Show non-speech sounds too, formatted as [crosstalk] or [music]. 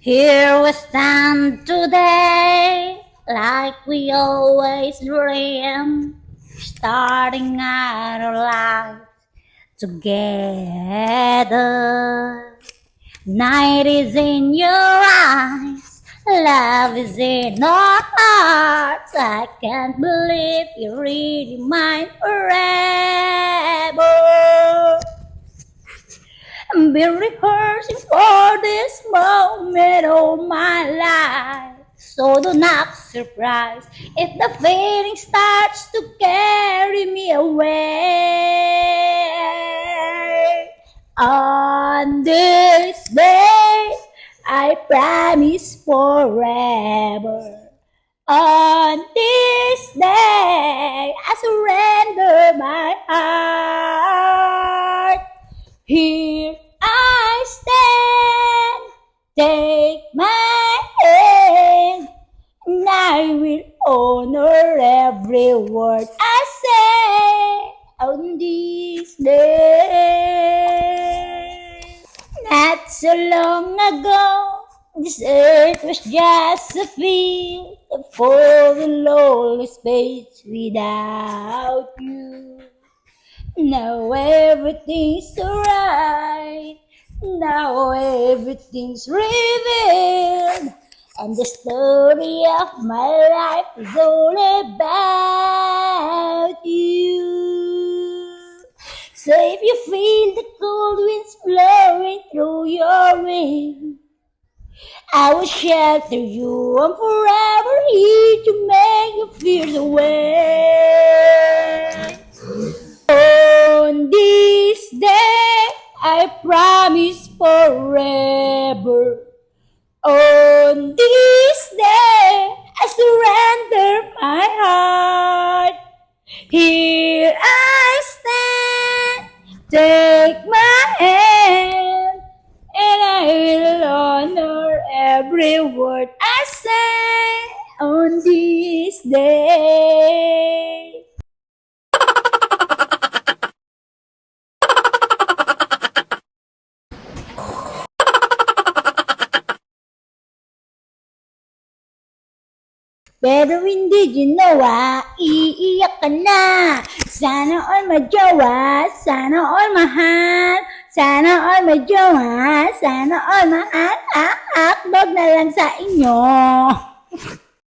Here we stand today, like we always dream, starting our life together. Night is in your eyes, love is in our hearts. I can't believe you're really mine forever. I've been rehearsing for this moment all my life. So do not surprise if the feeling starts to carry me away. On this day, I promise forever. On this day, I surrender my heart. Here take my hand, and I will honor every word I say on this day. Not so long ago, this earth was just a field for the lonely space without you. Now everything's alright. Now everything's revealed. And the story of my life is all about you. So if you feel the cold winds blowing through your ring, I will shelter you. I'm forever here to make your fears away. I promise forever. On this day, I surrender my heart. Here I stand, take my hand, and I will honor every word I say on this day. Pero hindi ginawa, iiyak ka na. Sana all majowa, sana all mahal. Sana all majowa, sana all mahal. Ah, ah, na lang sa inyo. [laughs]